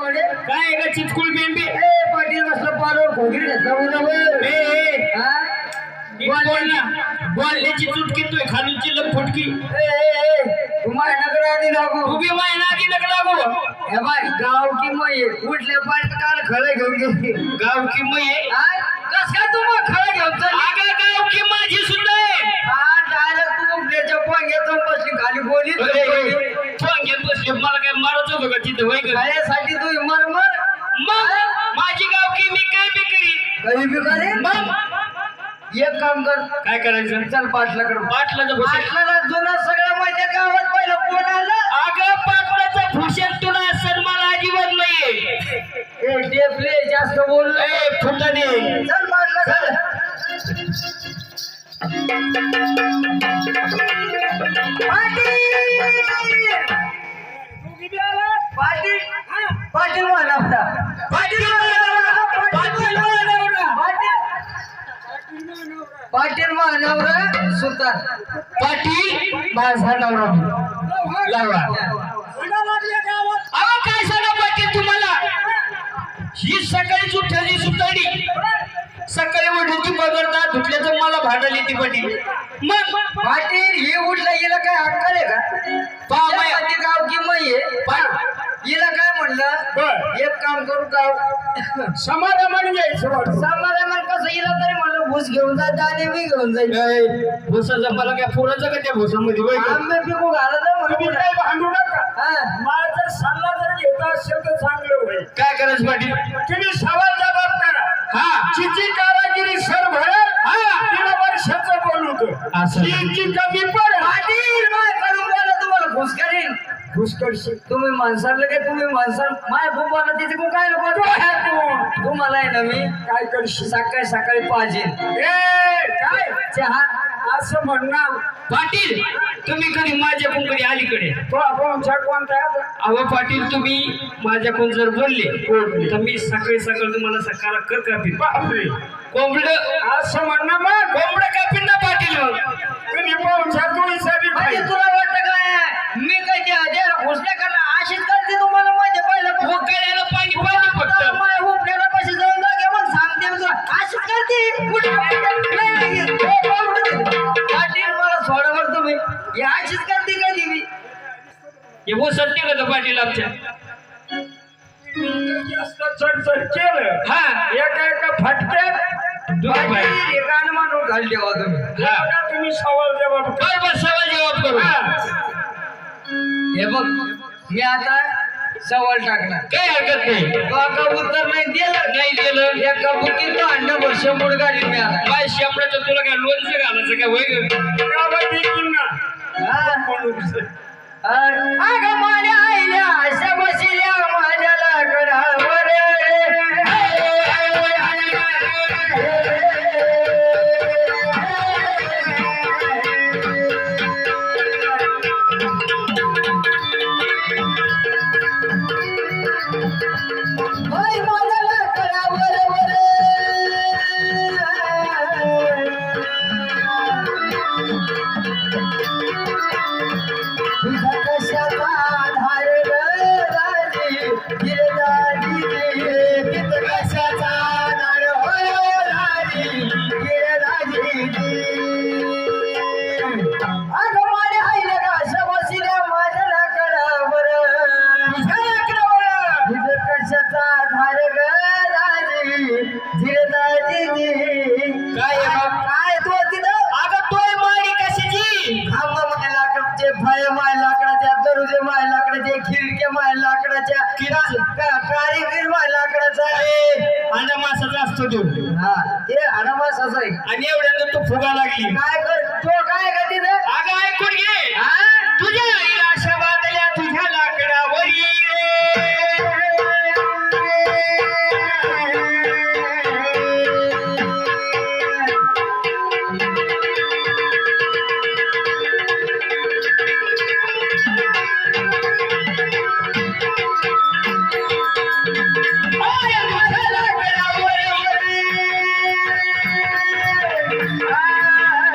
काय का चिचकुल बेंबी ए पाटील बसलं पारो घोगरी घेतला उन्हावर. ए, ए? नीट बोल ना बोलण्याची चुटकी तू खालूची लग फुटकी. ए, ए, तुम्हाला नगर आधी लागू. उभी माय नका लागू? हे बाय गाव की मय कुठल्या पाणी काल खळं घेऊन गेली? गाव की मै कस काय तू मग खळं घेऊन चालली? गाव की माझी सुद्धा आहे हा डायरेक्ट तू उपल्याच्या पोंग्यात जाऊन बसली खाली बोली घेत बसले मला काय मारत होतो का तिथं वय खाण्यासाठी तू मर मर. मग माझी गाव की मी काय बी करी कधी बी करे मग. एक काम कर. काय करायचं? चल पाटलाकडे. पाटलाचं पाटलाला जुनं सगळं माहिती गावात पहिलं कोण आलं? अगं पाटलाचं भूषण तुला असेल मला अजिबात नाहीये. ए टेपले जास्त बोल ए फुटाने चल पाटला चल. पाटील पाटील म्हणा पाटील पाटील पाटील महानवरा सुलतान पाटील माझा नवरा लावा अहो काय सांगा पाटील तुम्हाला? ही सकाळी सुटली सुताडी सकाळी उठूची बघडता धुतल्याचं मला भांडली ती पाटील मग पाटील हे उठला गेला काय अक्कल आहे का? पहा गाव की मै आहे? पहा. हिला काय म्हणलं? बर. एक काम करू गाव समाधान घ्यायचं समाधान कसं? हिला तरी म्हणलं भूस घेऊन जा दाणे मी घेऊन जाईल भुसाचं मला काय पुराचं का त्या भुसामध्ये? आंबे पिकू घालत तुम्ही काय भांडू नका. हा. मला जर सल्ला जर घेता असेल तर चांगलं होईल. काय करायचं पाटील? तुम्ही सवाल जबाब करा. हा. चिची कारागिरी सर भरेल हा. तिला वर्षाचं बोलू असं. चिची कमी पाटील माय करून बोला तुम्हाला घुस करीन. घुसकडशी तुम्ही माणसाला काय तुम्ही माणसा माय भूपाला तिथे को काय नको तुम्हाला आहे ना मी. काय करशील? सकाळी सकाळी पाहिजे. ए काय? चहा असं म्हणणार. पाटील तुम्ही कधी माझ्याकडून कधी अलीकडे? कोणता अहो पाटील तुम्ही माझ्याकडून जर बोलले तर मी सकाळी सकाळी तुम्हाला सकाळ कर कापीन. बापरे. कोंबड? असं म्हणणं मग? कोंबड कापीन ना पाटील तुम्ही पाहुणचार म्हणजे तुला वाटतं काय? हे बघ मी आता सवाल टाकणार काही हरकत नाही तो आता उत्तर नाही दिलं नाही दिलं एका बुकीत अंडा वर्ष मुड गाडी काय शेपडाचं तुला काय लोणचं घालायचं काय वय अगं माझ्या आईल्या अशा बसल्या माझ्या लाकडावर आणि एवढ्यानं तू फुगा लागली. काय कर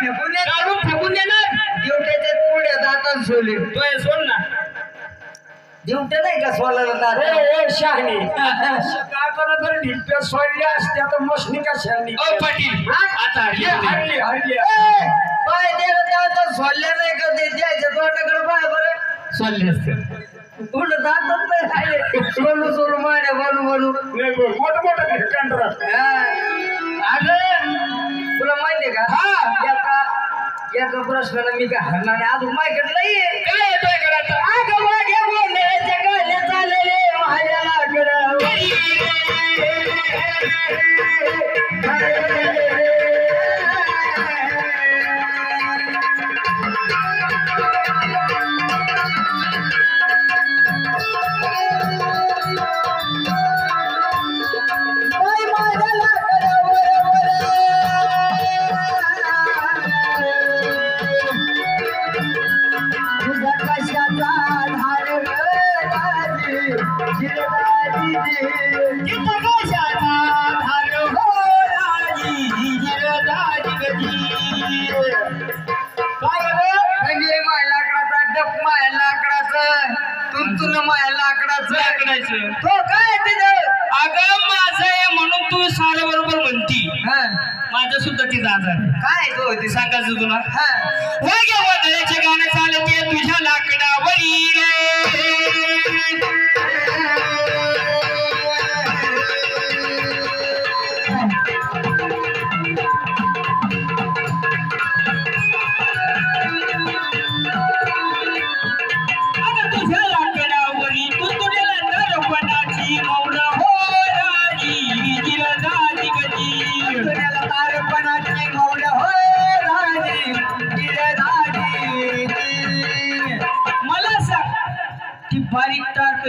फेकून देत. काढून फेकून देणार दिवट्याच्या पुढे दातात सोले तो हे सोड ना. दिवट्या नाही का सोलायला दात? शहाणी. काकाला जर ढिप्प्या सोडल्या असत्या तर मशनी का शहाणी? ओ पाटील. आता हरली ये, होती. हरली हरली. ए, पाय द्यायला दातात सोडल्या नाही का ते? द्यायच्या तोंडाकडे पाय बरं. सोडले असते. पुढे दातात नाही राहिले. सोलू सोलू माड्या बोलू बोलू. नाही बरं, मोठं मोठं कंट्राट अगं तुला माहितीये का? हा. एका प्रश्नाला मी काय हरणार नाही अजून माझ्याकडे नाहीये काय येतोय घरात अगं वाघ्या बोलण्याच्या गाण्या चालले माझ्या लाकडं माझं सुद्धा तिचा आजार आहे. काय तो? ते सांग सांगायचं तुला? हा. वाघ्या वादळाचे गाणं चालते तुझ्या लाकडावरी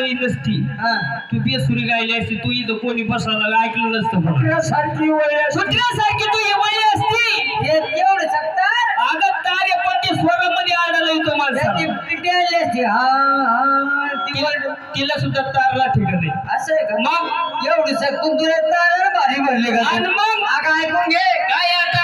काही नसती हा. तू बेसुरी गायली असती तू इथं कोणी बसायला ऐकलं नसतं म्हणून. सारखी वय असते. कुत्र्यासारखी तू एवढी असती. हे एवढं सकतात अगं तारे पट्टी स्वरामध्ये आढळलं येतो असती. हा हा ती तिला वळ- सुद्धा तारला ठिकाण. नाही असं आहे का? मग? एवढी सकून तुला तार भारी भरले का मग? अगं ऐकून घे. काय आता?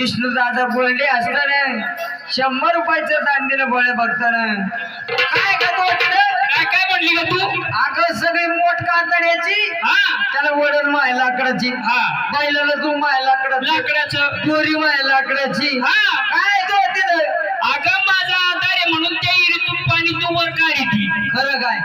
विष्णू दादा बोलले असताना शंभर रुपयाचं दान दिलं बोळे बघताना काय का तो काय काय म्हणली का तू? अगं सगळी मोठ कातड्याची हा. त्याला वडण माय लाकडाची हा. बैलाला तू माय लाकडाची लाकडाचं. दोरी माय लाकडाची. हा. काय तो तिथं? अगं माझा आधार आहे म्हणून त्या इरीतून पाणी तू वर काढी खरं काय?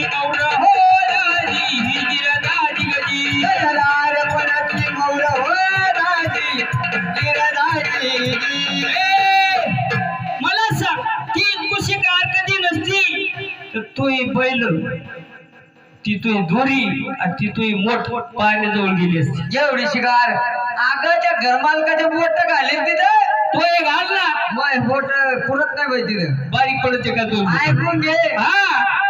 हो राजी गजी हो राजी मला सांग ती कुशी कार कधी नसती? तर तू ही बैल ती तुही दोरी आणि ती तुही मोठ पाण्याजवळ गेली असती. एवढी शिकार. अगं त्या घरमालकाचे बोट घालेल तिथं. तो एक घाल ना. बोट पुरत नाही बाई तिथं. बारीक पडते का तू ऐकून घे. हा.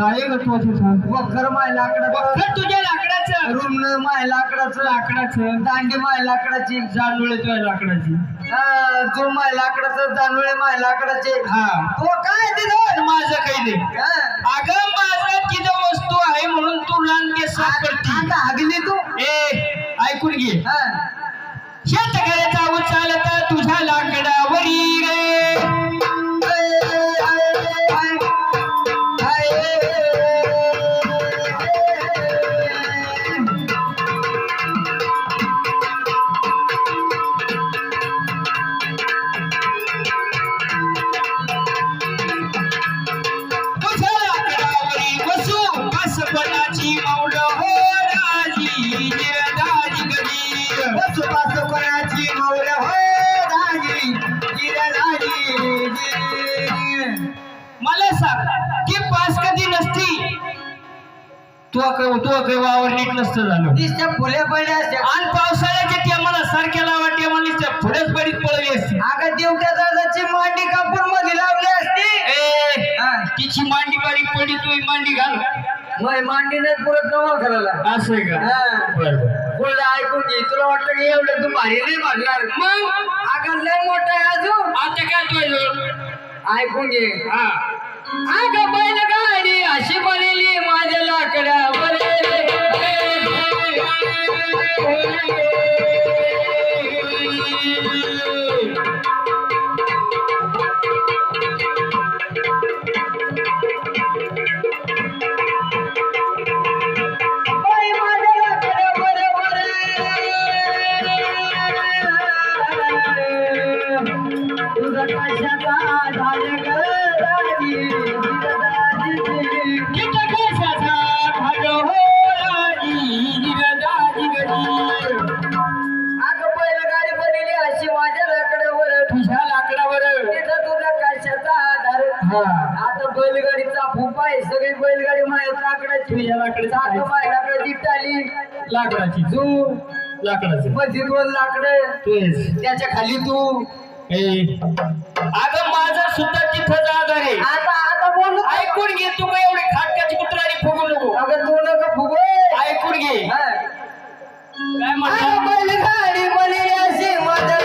काय ग तू असं सांग वखर माय लाकडाचं. बघ तुझ्या लाकडाचं. रुमण माय लाकडाचं लाकडाचं. दांडी माय लाकडाची जांभुळे तुझ्या लाकडाची. जो माय लाकडाचं दानवळे माय लाकडाचे. हा. तो तू वावर नीट नसतं झालं. फुले पडल्या असत्या. आणि पावसाळ्याच्या टेमाला सारख्या लावा टेमाला त्या पुढेच बडीत पळली असती. अगं देवट्या दादाची मांडी कापून मध्ये लावली असती. ए हा. तिची मांडी बारीक पडी तू ही मांडी घाल. मग मांडी नाही पुरत नवा करायला असं आहे का? हा. बरं बोललं ऐकून घे. तुला वाटतं की एवढं तू भारी नाही भागणार? मग? अगं लय मोठं आहे अजून. आता काय तुझ्या ऐकून घे. हा. अगं बैल गाडी अशी बनली माझ्या लाकडावर हा. आता बैलगाडीचा फुफा आहे सगळी बैलगाडी माझ्या लाकडाची. तुझ्या लाकडाची आता माझ्या लाकडाची टाली. लाकडाची. तू लाकडाची. मध्ये दोन लाकडं त्याच्याखाली तू. ए. अगं माझा सुद्धा तिथं आधार आहे. आता आता बोल ऐकून घे तू काय एवढे खाटकाची कुत्राने फुगू नको. अगं तू नका फुगो. ऐकून घे. काय म्हणतो? बैलगाडी बनली अशी माझ्या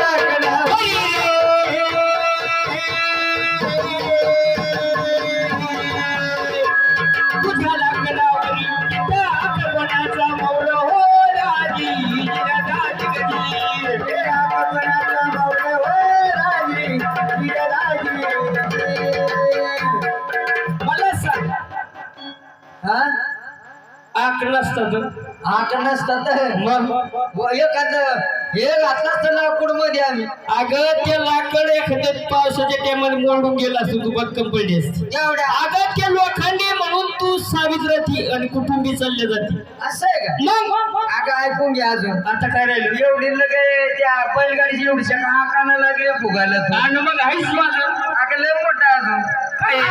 मग एखादं हे घातलं असतं लाकूडमध्ये आम्ही. अगं ते लाकड एखाद्या पावसाच्या टायमाला मोडून गेला असतो तू बदकम पडली असती. एवढ्या. अगं ते लोखंडी म्हणून तू सावित राहती आणि कुटुंबी चालले जाते. असं आहे का? मग? अगं ऐकून घ्या अजून. आता काय राहिलं? एवढी लगे त्या बैलगाडीची एवढी हाकाना लागले फुगायला आणि मग आहेच माझं. अगं लय मोठा अजून. काय?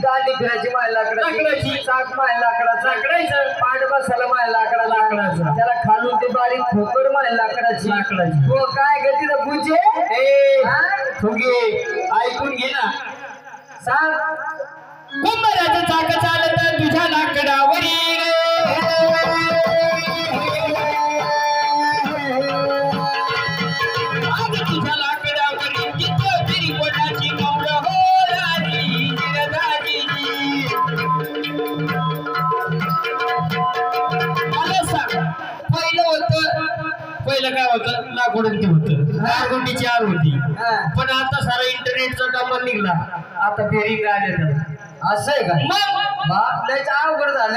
दांडी फिरायची माझ्या लाकडाची लाकडाची. चाक माझ्या लाकडाचा लाकडाचं. पाठ बसायला माझ्या लाकडा लाकडाचं. त्याला खालून ते बारीक ठोकर माझ्या लाकडाची लाकडाची. तो काय गती तर गुजे ए हा? फुगे ऐकून घे ना सांग कुंभाराचं चाक चालत तुझ्या लाकडावरी पहिलं काय होतं लाकूड ते होतं. लाकुडीची आर होती. पण आता सारा इंटरनेटचा डबल निघला. आता फेरी आले असं आहे का? मग? बाप लयच अवघड झालं.